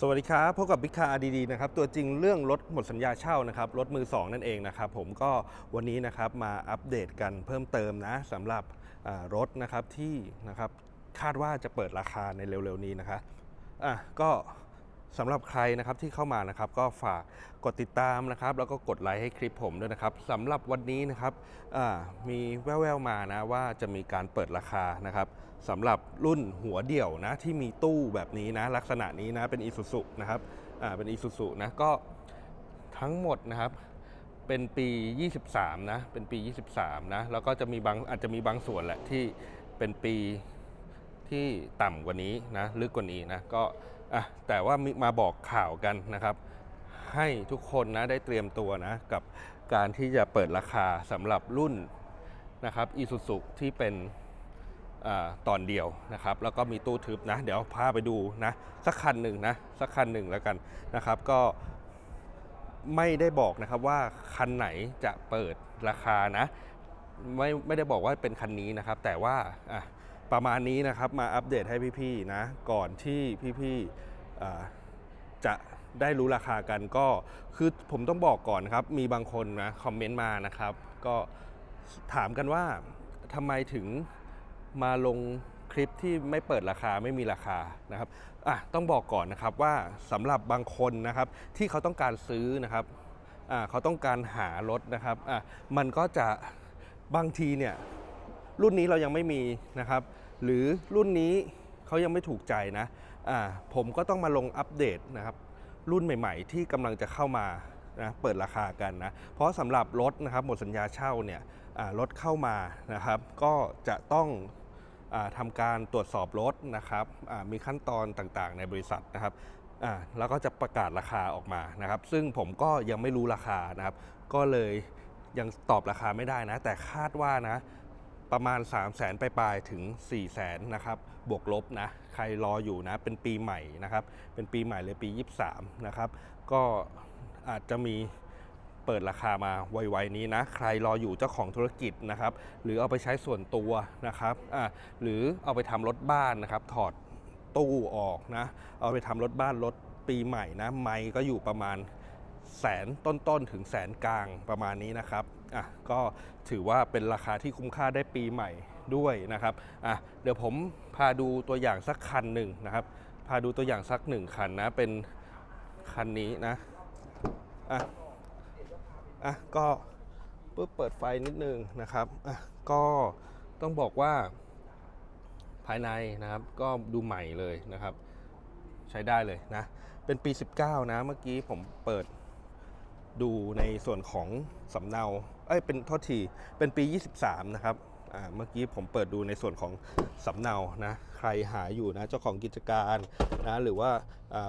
สวัสดีครับพบกับบิ๊กคาร์ดีๆนะครับตัวจริงเรื่องรถหมดสัญญาเช่านะครับรถมือ 2 นั่นเองนะครับผมก็วันนี้นะครับมาอัปเดตกันเพิ่มเติมนะสำหรับรถนะครับที่นะครับคาดว่าจะเปิดราคาในเร็วๆนี้นะครับอะก็ สำหรับใครนะครับที่เข้ามานะครับก็ฝากกดติดตามนะครับ แล้วก็กดไลค์ให้คลิปผมด้วยนะครับสำหรับวันนี้นะครับมีแว่วๆมานะว่าจะมีการเปิดราคานะครับสำหรับรุ่นหัวเดี่ยวนะที่มีตู้แบบนี้นะลักษณะนี้นะเป็นอีซูซุนะครับเป็นอีซูซุนะก็ทั้งหมดนะครับเป็นปี 23 นะ เป็นปี 23 นะ แล้วก็จะมีบางอาจจะมีบางส่วนแหละที่เป็นปีที่ต่ำกว่านี้นะลึกกว่านี้นะก็ อะแต่ว่ามาบอกข่าวกันนะครับ ให้ทุกคนนะได้เตรียมตัวนะกับการที่จะเปิดราคาสำหรับรุ่นนะครับอีซูซุที่เป็นอาตอนเดียวนะครับ แล้วก็มีตู้ทึบนะ เดี๋ยวพาไปดูนะสักคันหนึ่งนะสักคันหนึ่งแล้วกันนะครับ ก็ไม่ได้บอกนะครับว่าคันไหนจะเปิดราคานะ ไม่ไม่ได้บอกว่าเป็นคันนี้นะครับ แต่ว่าอะ ประมาณนี้นะครับมาอัปเดตให้พี่ๆนะก่อนที่พี่ๆจะได้รู้ราคากันก็คือผมต้องบอกก่อนครับ มีบางคนนะคอมเมนต์มานะครับ ก็ถามกันว่าทำไมถึงมาลงคลิปที่ไม่เปิดราคาไม่มีราคานะครับอะต้องบอกก่อนนะครับว่าสำหรับบางคนนะครับ ที่เขาต้องการซื้อนะครับอ่าเขาต้องการหารถนะครับอะมันก็จะบางทีเนี่ยรุ่นนี้เรายังไม่มีนะครับ หรือรุ่นนี้เขายังไม่ถูกใจนะอ่าผมก็ต้องมาลงอัปเดตนะครับ รุ่นใหม่ ๆ ที่กำลังจะเข้ามานะเปิดราคากันนะ เพราะสำหรับรถนะครับหมดสัญญาเช่าเนี่ยรถเข้ามานะครับ ก็จะต้องอทำการตรวจสอบรถนะครับมีขั้นตอนต่างๆ ในบริษัทนะครับแล้วก็จะประกาศราคาออกมานะครับ ซึ่งผมก็ยังไม่รู้ราคานะครับ ก็เลยยังตอบราคาไม่ได้นะ แต่คาดว่านะ ประมาณ 3 0 0แสนไปปลายๆถึง 4 0 0แสนนะครับบวกลบนะใครรออยู่นะเป็นปีใหม่นะครับเป็นปีใหม่เลยปี 23นะครับก็อาจจะมีเปิดราคามาไวๆนี้นะใครรออยู่เจ้าของธุรกิจนะครับหรือเอาไปใช้ส่วนตัวนะครับอ่าหรือเอาไปทำรถบ้านนะครับถอดตู้ออกนะเอาไปทำรถบ้านรถปีใหม่นะไมค์ก็อยู่ประมาณ แสนต้นๆ ถึงแสนกลางประมาณนี้นะครับอะก็ถือว่าเป็นราคาที่คุ้มค่าได้ปีใหม่ด้วยนะครับอะเดี๋ยวผมพาดูตัวอย่างสักคันหนึ่งนะครับ พาดูตัวอย่างสักหนึ่งคันนะ เป็นคันนี้นะอะอะก็ปุ๊บเปิดไฟนิดนึงนะครับอะก็ต้องบอกว่าภายในนะครับ ก็ดูใหม่เลยนะครับ ใช้ได้เลยนะ เป็นปี 19 นะ เมื่อกี้ผมเปิด ดูในส่วนของสำเนาเอ้ยเป็นโทษทีเป็นปี 23 นะครับเมื่อกี้ผมเปิดดูในส่วนของสำเนานะใครหาอยู่นะเจ้าของกิจการนะหรือว่า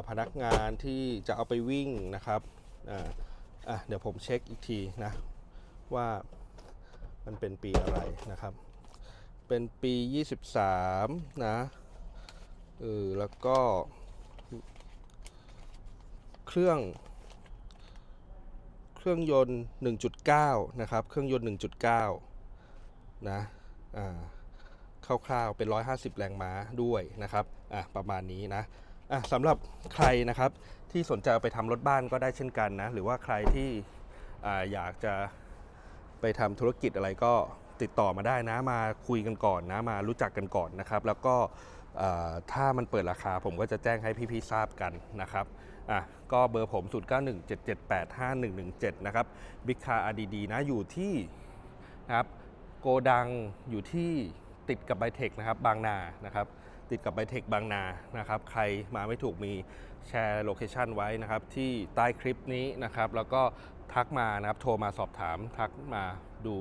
พนักงานที่จะเอาไปวิ่งนะครับเดี๋ยวผมเช็คอีกทีนะว่ามันเป็นปีอะไรนะครับ เป็นปี 23 นะเออแล้วก็เครื่อง เครื่องยนต์ 1.9 นะครับ เครื่องยนต์ 1.9 นะอ่าคร่าวๆเป็น 150 แรงม้าด้วยนะครับอะประมาณนี้นะอะสำหรับใครนะครับที่สนใจเอาไปทำรถบ้านก็ได้เช่นกันนะ หรือว่าใครที่อ่าอยากจะไปทำธุรกิจอะไรก็ติดต่อมาได้นะมาคุยกันก่อนนะมารู้จักกันก่อนนะครับ แล้วก็ถ้ามันเปิดราคาผมก็จะแจ้งให้พี่ๆทราบกันนะครับ อะก็เบอร์ผม 0917785117 นะครับบิ๊กคาร์ดีดีนะอยู่ที่นะครับโกดังอยู่ที่ติดกับไบเทคนะครับบางนานะครับติดกับไบเทคบางนานะครับใครมาไม่ถูกมีแชร์โลเคชันไว้นะครับที่ใต้คลิปนี้นะครับแล้วก็ทักมานะครับโทรมาสอบถามทักมาดู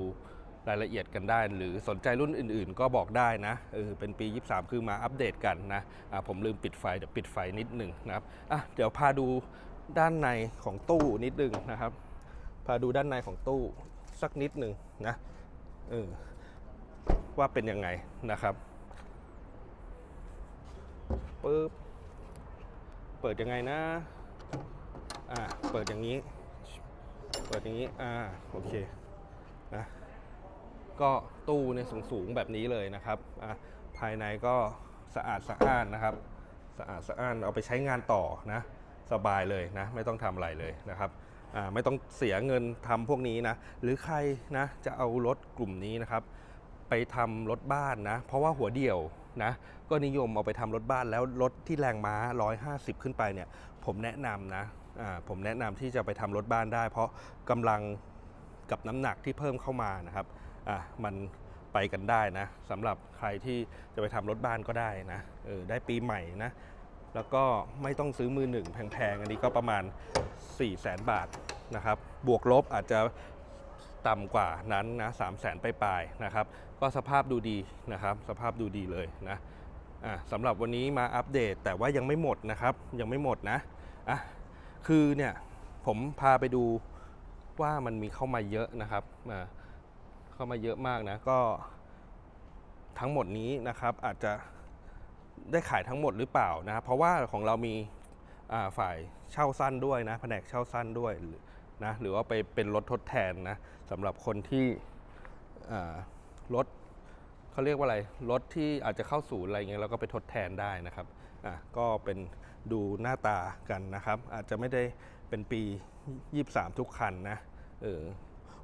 รายละเอียดกันได้ หรือสนใจรุ่นอื่นๆ ก็บอกได้นะเออเป็นปี 23 คือมาอัปเดตกันนะอะผมลืมปิดไฟเดี๋ยวปิดไฟนิดหนึ่งนะครับอะเดี๋ยวพาดูด้านในของตู้นิดหนึงนะครับ พาดูด้านในของตู้สักนิดหนึ่งนะเออว่าเป็นยังไงนะครับปึ๊บเปิดยังไงนะอ่าเปิดอย่างนี้ เปิดอย่างนี้อ่าโอเคนะ ก็ตู้ในยสูงๆแบบนี้เลยนะครับอะภายในก็สะอาดสะอ้านนะครับ สะอาดสะอ้านเอาไปใช้งานต่อนะสบายเลยนะ ไม่ต้องทำอะไรเลยนะครับอ่าไม่ต้องเสียเงินทำพวกนี้นะ หรือใครนะจะเอารถกลุ่มนี้นะครับ ไปทำรถบ้านนะ เพราะว่าหัวเดี่ยวนะก็นิยมเอาไปทำรถบ้านแล้วรถที่แรงม้า 150 ขึ้นไปเนี่ย ผมแนะนำนะอ่าผมแนะนำที่จะไปทำรถบ้านได้ เพราะกำลังกับน้ำหนักที่เพิ่มเข้ามานะครับ อะมันไปกันได้นะสำหรับใครที่จะไปทำรถบ้านก็ได้นะเออได้ปีใหม่นะแล้วก็ไม่ต้องซื้อมือหนึ่งแพงๆ อันนี้ก็ประมาณ 4 0 0แสนบาทนะครับ บวกลบอาจจะต่ำกว่านั้นนะ3 0 0แสนไปลายๆนะครับ ก็สภาพดูดีนะครับ สภาพดูดีเลยนะอะสำหรับวันนี้มาอัปเดตแต่ว่ายังไม่หมดนะครับ ยังไม่หมดนะอะคือเนี่ยผมพาไปดูว่ามันมีเข้ามาเยอะนะครับอ่า เข้ามาเยอะมากนะ ก็ทั้งหมดนี้นะครับอาจจะได้ขายทั้งหมดหรือเปล่านะ เพราะว่าของเรามีาฝ่ายเช่าสั้นด้วยนะแผนกเช่าสั้นด้วยนะหรือว่าไปเป็นรถทดแทนนะสำหรับคนที่รถเขาเรียกว่าอะไรรถที่อาจจะเข้าศูนย์อะไรเงี้ยเราก็ไปทดแทนได้นะครับอะก็เป็นดูหน้าตากันนะครับ อาจจะไม่ได้เป็นปี 23 ทุกคันนะเออ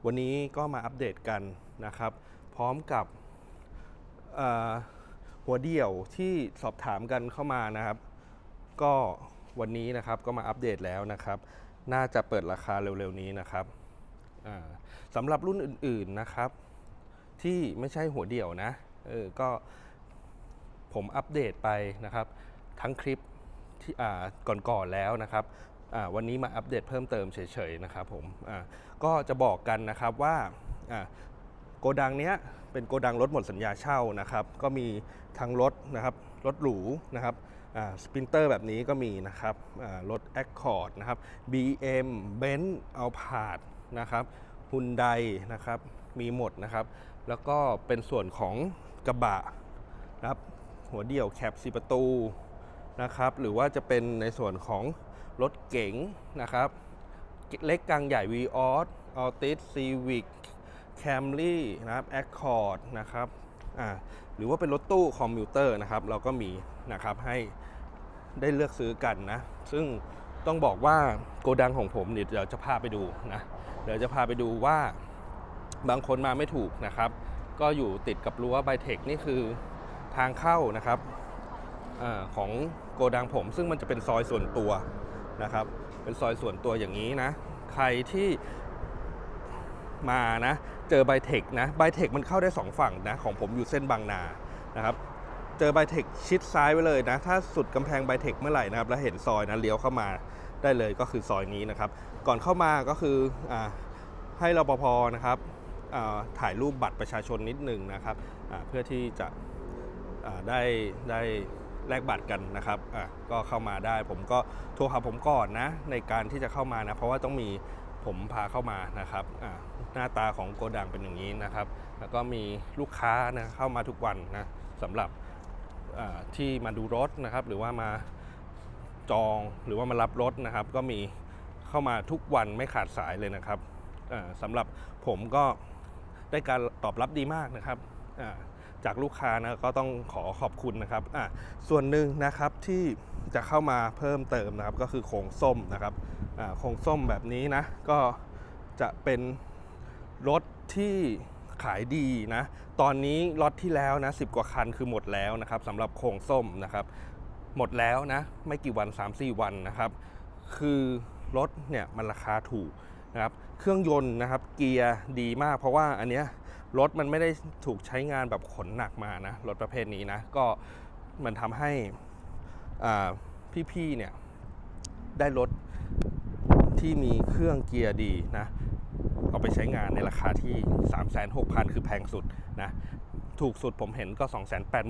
วันนี้ก็มาอัปเดตกันนะครับ พร้อมกับหัวเดี่ยวที่สอบถามกันเข้ามานะครับ ก็วันนี้นะครับก็มาอัปเดตแล้วนะครับ น่าจะเปิดราคาเร็วๆนี้นะครับสำหรับรุ่นอื่นๆนะครับ ที่ไม่ใช่หัวเดี่ยวนะเออก็ผมอัปเดตไปนะครับ ทั้งคลิปที่อ่าก่อนๆแล้วนะครับอ่าวันนี้มาอัปเดตเพิ่มเติมเฉยๆนะครับผมอ่า ก็จะบอกกันนะครับว่าโกดังเนี้ยเป็นโกดังรถหมดสัญญาเช่านะครับ ก็มีทั้งรถนะครับรถหรูนะครับสปินเตอร์แบบนี้ก็มีนะครับอ่ารถ Accord นะครับ BM Benz a l p a r d นะครับ Hyundai นะครับมีหมดนะครับ แล้วก็เป็นส่วนของกระบะนะครับหัวเดี่ยวแคปสีประตูนะครับ หรือว่าจะเป็นในส่วนของรถเก๋งนะครับ เล็กกลางใหญ่ v ีออสออติสซีวิกแคมรี่นะครับแอคคอร์ดนะครับอ่าหรือว่าเป็นรถตู้คอมพิวเตอร์นะครับ เราก็มีนะครับให้ได้เลือกซื้อกันนะ ซึ่งต้องบอกว่าโกดังของผมเดี๋ยวจะพาไปดูนะเดี๋ยวจะพาไปดูว่าบางคนมาไม่ถูกนะครับ ก็อยู่ติดกับรั้วไบเทคนี่คือทางเข้านะครับอของโกดังผมซึ่งมันจะเป็นซอยส่วนตัวนะครับ เป็นซอยส่วนตัวอย่างนี้นะ ใครที่มานะ เจอไบเทคนะไบเทคมันเข้าได้ 2 ฝั่งนะ ของผมอยู่เส้นบางนานะครับเจอไบเทคชิดซ้ายไว้เลยนะ ถ้าสุดกำแพงไบเทคเมื่อไหร่นะครับ แล้วเห็นซอยนะเลี้ยวเข้ามาได้เลยก็คือซอยนี้นะครับ ก่อนเข้ามาก็คืออให้รปภนะครับถ่ายรูปบัตรประชาชนนิดหนึ่งนะครับเพื่อที่จะได้ได้ แลกบัตรกันนะครับอะก็เข้ามาได้ ผมก็โทรหาผมก่อนนะ ในการที่จะเข้ามานะ เพราะว่าต้องมีผมพาเข้ามานะครับอ่าหน้าตาของโกดังเป็นอย่างนี้นะครับ แล้วก็มีลูกค้านะเข้ามาทุกวันนะสำหรับอ่าที่มาดูรถนะครับ หรือว่ามาจองหรือว่ามารับรถนะครับ ก็มีเข้ามาทุกวันไม่ขาดสายเลยนะครับอ่าสำหรับผมก็ได้การตอบรับดีมากนะครับอ่า จากลูกค้านะก็ต้องขอขอบคุณนะครับอ่าส่วนหนึ่งนะครับที่จะเข้ามาเพิ่มเติมนะครับ ก็คือโครงส้มนะครับอ่าโครงส้มแบบนี้นะ ก็จะเป็นรถที่ขายดีนะ ตอนนี้ล็อตที่แล้วนะ10กว่าคันคือหมดแล้วนะครับสำหรับโครงส้มนะครับ หมดแล้วนะ ไม่กี่วัน 3-4 วันนะครับ คือรถเนี่ยมันราคาถูกนะครับ เครื่องยนต์นะครับ เกียร์ดีมากเพราะว่าอันเนี้ย รถมันไม่ได้ถูกใช้งานแบบขนหนักมานะ รถประเภทนี้นะ ก็มันทำให้พี่ๆเนี่ยได้รถที่มีเครื่องเกียร์ดีนะ เอาไปใช้งานในราคาที่ 36,000 คือแพงสุดนะ ถูกสุดผมเห็นก็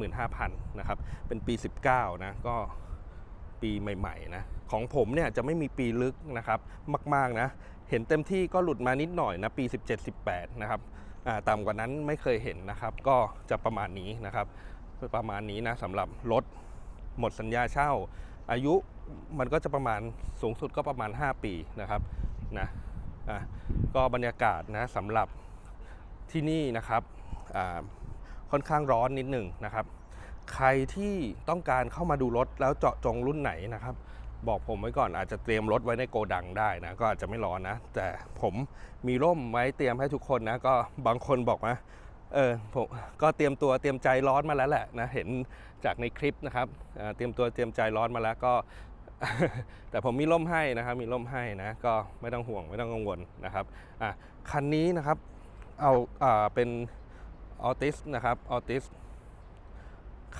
285,000 นะครับ เป็นปี 19 นะ ก็ปีใหม่ๆนะ ของผมเนี่ยจะไม่มีปีลึกนะครับ มากๆนะ เห็นเต็มที่ก็หลุดมานิดหน่อยนะ ปี 17-18 นะครับ ต่ำกว่านั้นไม่เคยเห็นนะครับ ก็จะประมาณนี้นะครับ ประมาณนี้นะสำหรับรถหมดสัญญาเช่า อายุมันก็จะประมาณสูงสุดก็ประมาณ 5 ปีนะครับนะอะก็บรรยากาศนะสำหรับที่นี่นะครับค่อนข้างร้อนนิดหนึ่งนะครับ ใครที่ต้องการเข้ามาดูรถแล้วเจาะจงรุ่นไหนนะครับ บอกผมไว้ก่อนอาจจะเตรียมรถไว้ในโกดังได้นะ ก็อาจจะไม่ร้อนนะ แต่ผมมีร่มไว้เตรียมให้ทุกคนนะ ก็บางคนบอกว่าเออผมก็เตรียมตัวเตรียมใจร้อนมาแล้วแหละนะเห็นจากในคลิปนะครับเอ่อเตรียมตัวเตรียมใจร้อนมาแล้วก็ แต่ผมมีร่มให้นะครับ มีร่มให้นะ ก็ไม่ต้องห่วงไม่ต้องกังวลนะครับอะคันนี้นะครับเอาอ่าเป็นออติสนะครับออติส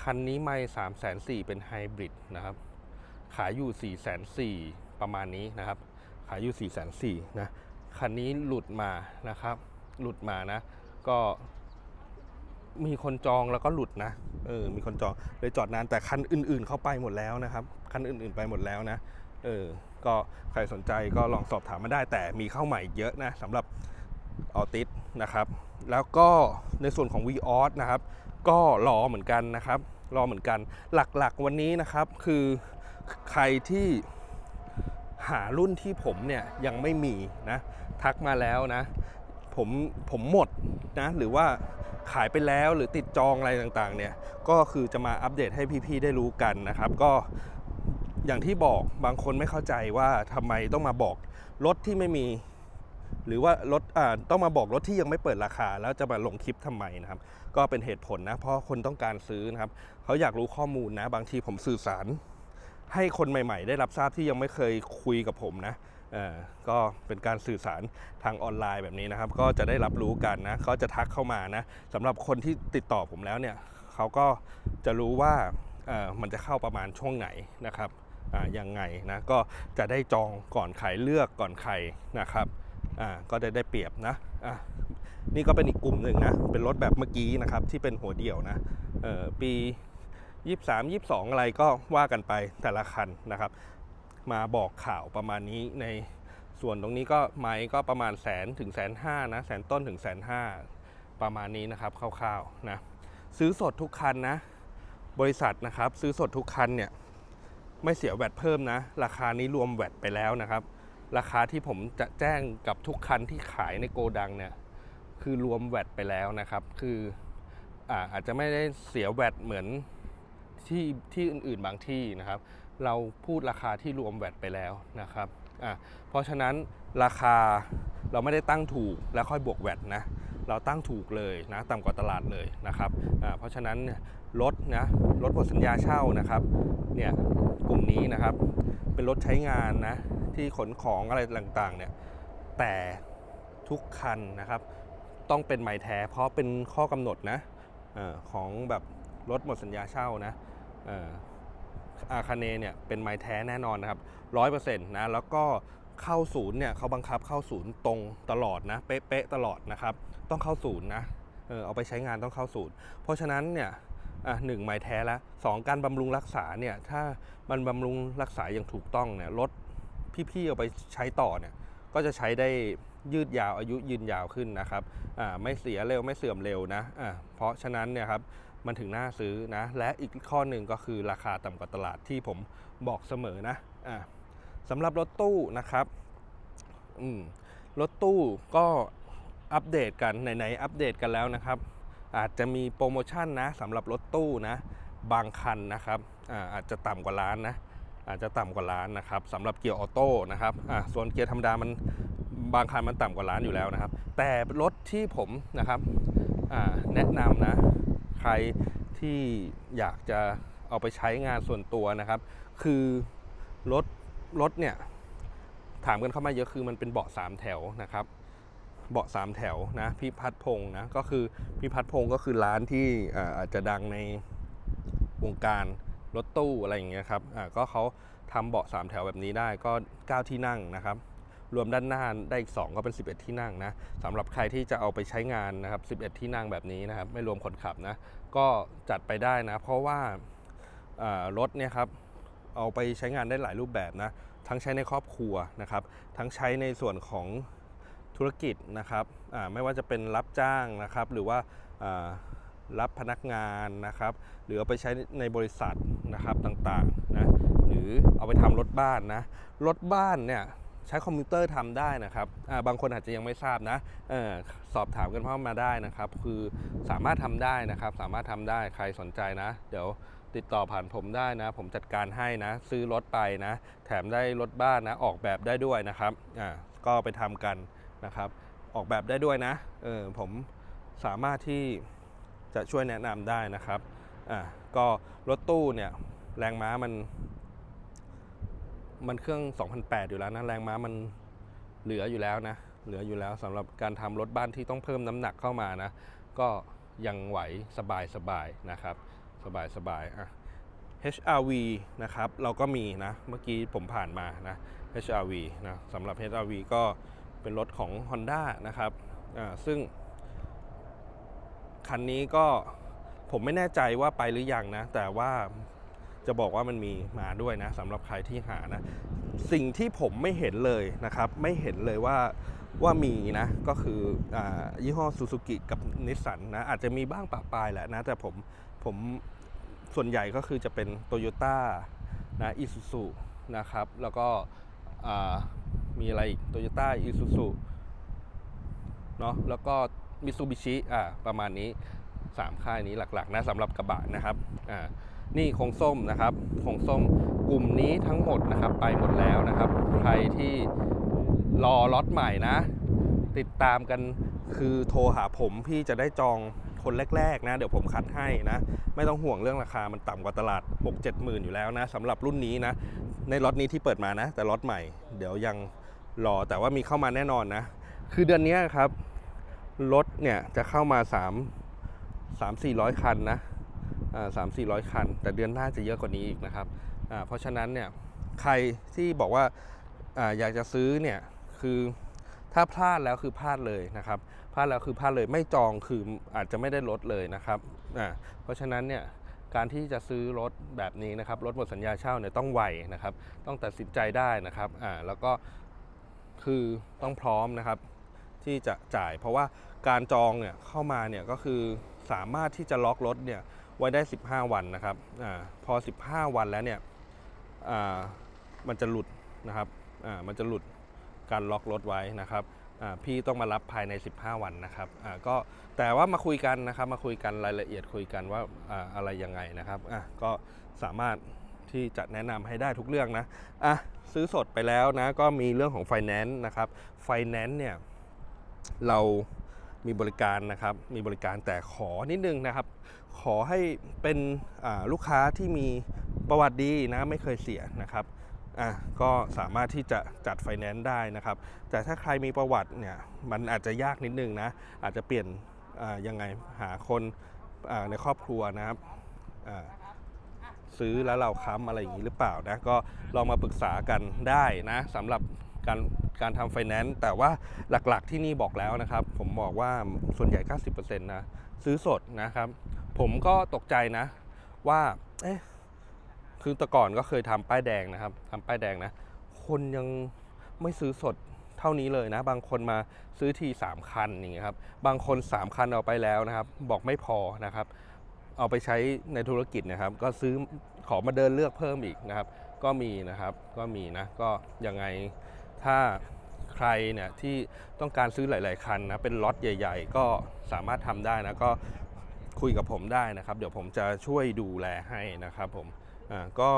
คันนี้ไม่สามแสนสี่เป็นไฮบริดนะครับ ขายอยู่4ี่แสนสี่ประมาณนี้นะครับ ขายอยู่4ี่แสนสี่นะคันนี้หลุดมานะครับ หลุดมานะ ก็มีคนจองแล้วก็หลุดนะเออมีคนจองเลยจอดนานแต่คันอื่น ๆ เข้าไปหมดแล้วนะครับ คันอื่น ๆ ไปหมดแล้วนะเออก็ใครสนใจก็ลองสอบถามมาได้ แต่มีเข้าใหม่เยอะนะสำหรับออติสนะครับ แล้วก็ในส่วนของ v ีออสนะครับ ก็รอเหมือนกันนะครับ รอเหมือนกันหลักๆวันนี้นะครับ คือ ใครที่หารุ่นที่ผมเนี่ยยังไม่มีนะทักมาแล้วนะ ผมผมหมดนะหรือว่าขายไปแล้วหรือติดจองอะไรต่างๆเนี่ยก็คือจะมาอัปเดตให้พี่ๆได้รู้กันนะครับ ก็อย่างที่บอกบางคนไม่เข้าใจว่าทำไมต้องมาบอกรถที่ไม่มี หรือว่ารถอ่าต้องมาบอกรถที่ยังไม่เปิดราคา แล้วจะมาลงคลิปทำไมนะครับ ก็เป็นเหตุผลนะเพราะคนต้องการซื้อนะครับเขาอยากรู้ข้อมูลนะบางทีผมสื่อสาร ให้คนใหม่ๆ ได้รับทราบที่ยังไม่เคยคุยกับผมนะเออก็เป็นการสื่อสารทางออนไลน์แบบนี้นะครับ ก็จะได้รับรู้กันนะก็จะทักเข้ามานะสำหรับคนที่ติดต่อผมแล้วเนี่ยเขาก็จะรู้ว่าเอ่อมันจะเข้าประมาณช่วงไหนนะครับอ่ายังไงนะก็จะได้จองก่อนใครเลือกก่อนใครนะครับอ่าก็จะได้เปรียบนะอะนี่ก็เป็นอีกกลุ่มหนึ่งนะเป็นรถแบบเมื่อกี้นะครับที่เป็นหัวเดี่ยวนะเออปี 23 22 อะไรก็ว่ากันไปแต่ละคันนะครับ มาบอกข่าวประมาณนี้ในส่วนตรงนี้ก็ไม้ก็ประมาณแสนถึงแสนห้านะแสนต้นถึงแสนห้าประมาณนี้นะครับคร่าวๆนะซื้อสดทุกคันนะ บริษัทนะครับ ซื้อสดทุกคันเนี่ยไม่เสียแวดเพิ่มนะ ราคานี้รวมแวดไปแล้วนะครับ ราคาที่ผมจะแจ้งกับทุกคันที่ขายในโกดังเนี่ยคือรวมแวดไปแล้วนะครับ คืออาอาจจะไม่ได้เสียแวดเหมือน ที่ที่อื่นๆบางที่นะครับ เราพูดราคาที่รวมแวดไปแล้วนะครับอะเพราะฉะนั้นราคาเราไม่ได้ตั้งถูกแล้วค่อยบวกแวดนะเราตั้งถูกเลยนะต่ำกว่าตลาดเลยนะครับอะเพราะฉะนั้นรถนะรถหมดสัญญาเช่านะครับเนี่ยกลุ่มนี้นะครับเป็นรถใช้งานนะที่ขนของอะไรต่างๆเนี่ยแต่ทุกคันนะครับ ต้องเป็นไม้แท้เพราะเป็นข้อกำหนดนะอของแบบรถหมดสัญญาเช่านะเอาคาเนเนี่ยเป็นไม้แท้แน่นอนนะครับร้อยเปอร์เซ็นต์นะแล้วก็เข้าศูนย์เนี่ยเขาบังคับเข้าศูนย์ตรงตลอดนะเป๊ะๆตลอดนะครับ ต้องเข้าศูนย์นะเออเอาไปใช้งานต้องเข้าศูนย์ เพราะฉะนั้นเนี่ยอะหนึ่งไม้แท้แล้วสองการบำรุงรักษาเนี่ยถ้ามันบำรุงรักษาอย่างถูกต้องเนี่ยรถพี่ๆเอาไปใช้ต่อเนี่ยก็จะใช้ได้ยืดยาวอายุยืนยาวขึ้นนะครับอ่าไม่เสียเร็วไม่เสื่อมเร็วนะอ่าเพราะฉะนั้นเนี่ยครับ มันถึงน่าซื้อนะ และอีกข้อหนึ่งก็คือราคาต่ำกว่าตลาดที่ผมบอกเสมอนะอะสำหรับรถตู้นะครับอืมรถตู้ก็อัปเดตกันไหนๆอัปเดตกันแล้วนะครับ อาจจะมีโปรโมชั่นนะสำหรับรถตู้นะบางคันนะครับอ่าอาจจะต่ำกว่าล้านนะอาจจะต่ำกว่าล้านนะครับสำหรับเกียร์ออโต้นะครับอ่าส่วนเกียร์ธรรมดามันบางคันมันต่ำกว่าล้านอยู่แล้วนะครับ แต่รถที่ผมนะครับอ่าแนะนำนะ รที่อยากจะเอาไปใช้งานส่วนตัวนะครับ คือรถรถเนี่ยถามกันเข้ามาเยอะคือมันเป็นเบาะสามแถวนะครับเบาะสามแถวนะพี่พัฒพงศ์นะก็คือพี่พัฒพงศ์ก็คือร้านที่อาจจะดังในวงการรถตู้อะไรอย่างเงี้ยครับก็เขาทำเบาะสามแถวแบบนี้ได้ก็9ที่นั่งนะครับ รวมด้านหน้าได้อีก 2 ก็เป็น 11 ที่นั่งนะสำหรับใครที่จะเอาไปใช้งานนะครับ 11 ที่นั่งแบบนี้นะครับ ไม่รวมคนขับนะ ก็จัดไปได้นะ เพราะว่ารถเนี่ยครับเอาไปใช้งานได้หลายรูปแบบนะ ทั้งใช้ในครอบครัวนะครับ ทั้งใช้ในส่วนของธุรกิจนะครับไม่ว่าจะเป็นรับจ้างนะครับ หรือว่าอ่ารับพนักงานนะครับ หรือเอาไปใช้ในบริษัทนะครับต่างๆนะ หรือเอาไปทำรถบ้านนะ รถบ้านเนี่ย ใช้คอมพิวเตอร์ทำได้นะครับบางคนอาจจะยังไม่ทราบนะออสอบถามกันเข้ามาได้นะครับ คือสามารถทำได้นะครับ สามารถทำได้ใครสนใจนะ เดี๋ยวติดต่อผ่านผมได้นะ ผมจัดการให้นะ ซื้อรถไปนะ แถมได้รถบ้านนะ ออกแบบได้ด้วยนะครับอ่าก็ไปทำกันนะครับ ออกแบบได้ด้วยนะเออผมสามารถที่จะช่วยแนะนำได้นะครับอ่าก็รถตู้เนี่ยแรงม้ามัน มันเครื่อง 2008 อยู่แล้วนะแรงม้ามันเหลืออยู่แล้วนะ เหลืออยู่แล้วสำหรับการทำรถบ้านที่ต้องเพิ่มน้ำหนักเข้ามานะ ก็ยังไหวสบายสบายๆนะครับ สบายสบายๆอะ HRV นะครับ เราก็มีนะ เมื่อกี้ผมผ่านมานะ HRV นะสำหรับ HRV ก็เป็นรถของ Honda นะครับอ่าซึ่ง คันนี้ก็ผมไม่แน่ใจว่าไปหรือยังนะ แต่ว่า จะบอกว่ามันมีมาด้วยนะสำหรับใครที่หานะ สิ่งที่ผมไม่เห็นเลยนะครับ ไม่เห็นเลยว่าว่ามีนะก็คืออยี่ห้อซูซูกิกับนิสสันนะอาจจะมีบ้างปะปลายแหละนะ แต่ผมผมส่วนใหญ่ก็คือจะเป็นโตโยต้านะอิซูซุนะครับ แล้วก็มีอะไรอีกโตโยต้าอิซูซุเนาะแล้วก็มิตซูบิชิอ่าประมาณนี้ 3 ค่ายนี้หลักๆนะสำหรับกระบะนะครับอ่า นี่คงส้มนะครับคงส้มกลุ่มนี้ทั้งหมดนะครับไปหมดแล้วนะครับ ใครที่รอล็อตใหม่นะ ติดตามกันคือโทรหาผมพี่จะได้จองคนแรกๆนะ เดี๋ยวผมคัดให้นะ ไม่ต้องห่วงเรื่องราคามันต่ำกว่าตลาด 6 7หมื่นอยู่แล้วนะสำหรับรุ่นนี้นะ ในล็อตนี้ที่เปิดมานะ แต่ล็อตใหม่ เดี๋ยวยังรอแต่ว่ามีเข้ามาแน่นอนนะ คือเดือนนี้ครับรถเนี่ยจะเข้ามา 3 3 4 0 0 คันนะ สามสี่ร้อยคัน แต่เดือนหน้าจะเยอะกว่านี้อีกนะครับเพราะฉะนั้นเนี่ยใครที่บอกว่าออยากจะซื้อเนี่ยคือถ้าพลาดแล้วคือพลาดเลยนะครับพลาดแล้วคือพลาดเลยไม่จองคืออาจจะไม่ได้รถเลยนะครับเพราะฉะนั้นเนี่ยการที่จะซื้อรถแบบนี้นะครับรถหมดสัญญาเช่าเนี่ยต้องไวนะครับ ต้องตัดสินใจได้นะครับอ่าแล้วก็คือต้องพร้อมนะครับที่จะจ่าย เพราะว่าการจองเนี่ยเข้ามาเนี่ยก็คือสามารถที่จะล็อกรถเนี่ย ไว้ได้ 15 วันนะครับอาพอ 15 วันแล้วเนี่ยอ่ามันจะหลุดนะครับอ่ามันจะหลุดการล็อกรถไว้นะครับอ่าพี่ต้องมารับภายใน 15 วันนะครับอ่าก็แต่ว่ามาคุยกันนะครับ มาคุยกันรายละเอียดคุยกันว่าอ่าอะไรยังไงนะครับอะก็สามารถที่จะแนะนำให้ได้ทุกเรื่องนะอะซื้อสดไปแล้วนะก็มีเรื่องของไฟแนนซ์นะครับไฟแนนซ์เนี่ยเรา มีบริการนะครับ มีบริการแต่ขอนิดนึงนะครับ ขอให้เป็นลูกค้าที่มีประวัติดีนะไม่เคยเสียนะครับอะก็สามารถที่จะจัดไฟแนนซ์ได้นะครับ แต่ถ้าใครมีประวัติเนี่ยมันอาจจะยากนิดนึงนะอาจจะเปลี่ยนยังไงหาคนในครอบครัวนะครับซื้อแล้วเราค้ำอะไรอย่างนี้หรือเปล่านะก็ลองมาปรึกษากันได้นะสำหรับ การการทำไฟแนนซ์แต่ว่าหลักๆที่นี่บอกแล้วนะครับ ผมบอกว่าส่วนใหญ่ 90%นะซื้อสดนะครับ ผมก็ตกใจนะว่าเอ๊ะคือแต่ก่อนก็เคยทำป้ายแดงนะครับทำป้ายแดงนะ คนยังไม่ซื้อสดเท่านี้เลยนะ บางคนมาซื้อที 3 คันอย่างเงี้ยครับบางคน 3 คันเอาไปแล้วนะครับ บอกไม่พอนะครับ เอาไปใช้ในธุรกิจนะครับ ก็ซื้อขอมาเดินเลือกเพิ่มอีกนะครับ ก็มีนะครับก็มีนะก็ยังไง ถ้าใครเนี่ยที่ต้องการซื้อหลาย ๆ คันนะเป็นล็อตใหญ่ ๆ ก็สามารถทำได้นะก็คุยกับผมได้นะครับ เดี๋ยวผมจะช่วยดูแลให้นะครับผมอ่าก็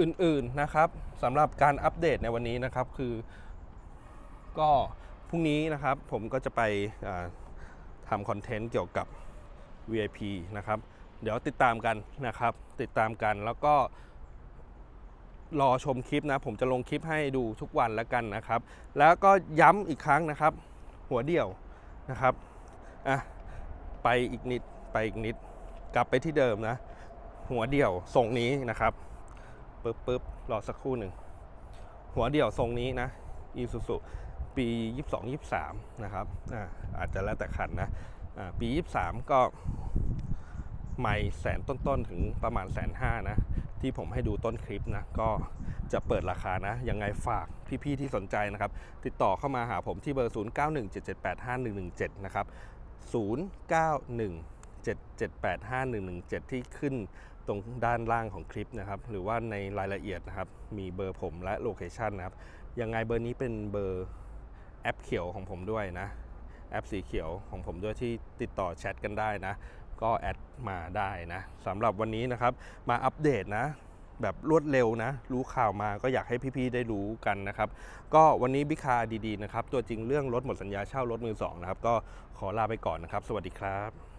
อื่น ๆ นะครับสำหรับการอัปเดตในวันนี้นะครับคือ ก็พรุ่งนี้นะครับผมก็จะไปทำคอนเทนต์เกี่ยวกับ VIP นะครับ เดี๋ยวติดตามกันนะครับ ติดตามกันแล้วก็ รอชมคลิปนะ ผมจะลงคลิปให้ดูทุกวันแล้วกันนะครับ แล้วก็ย้ำอีกครั้งนะครับ หัวเดี่ยวนะครับอะไปอีกนิดไปอีกนิด กลับไปที่เดิมนะ หัวเดี่ยวทรงนี้นะครับปึ๊บปึ๊บรอสักครู่หนึ่งหัวเดี่ยวทรงนี้นะอีซูซูปี 22 23 นะครับอ่าอาจจะแล้วแต่คันนะอ่าปี 23 ก็ไม่แสนต้นๆ ถึงประมาณแสนห้านะ ที่ผมให้ดูต้นคลิปนะก็จะเปิดราคานะยังไงฝากพี่ๆที่สนใจนะครับ ติดต่อเข้ามาหาผมที่เบอร์ 0917785117 นะครับ 0917785117 ที่ขึ้นตรงด้านล่างของคลิปนะครับ หรือว่าในรายละเอียดนะครับ มีเบอร์ผมและโลเคชันนะครับ ยังไงเบอร์นี้เป็นเบอร์แอปเขียวของผมด้วยนะ แอปสีเขียวของผมด้วยที่ติดต่อแชทกันได้นะ ก็แอดมาได้นะสำหรับวันนี้นะครับมาอัปเดตนะแบบรวดเร็วนะ รู้ข่าวมาก็อยากให้พี่ๆได้รู้กันนะครับ ก็วันนี้บิคาดีๆนะครับ ตัวจริงเรื่องรถหมดสัญญาเช่ารถมือสองนะครับ ก็ขอลาไปก่อนนะครับ สวัสดีครับ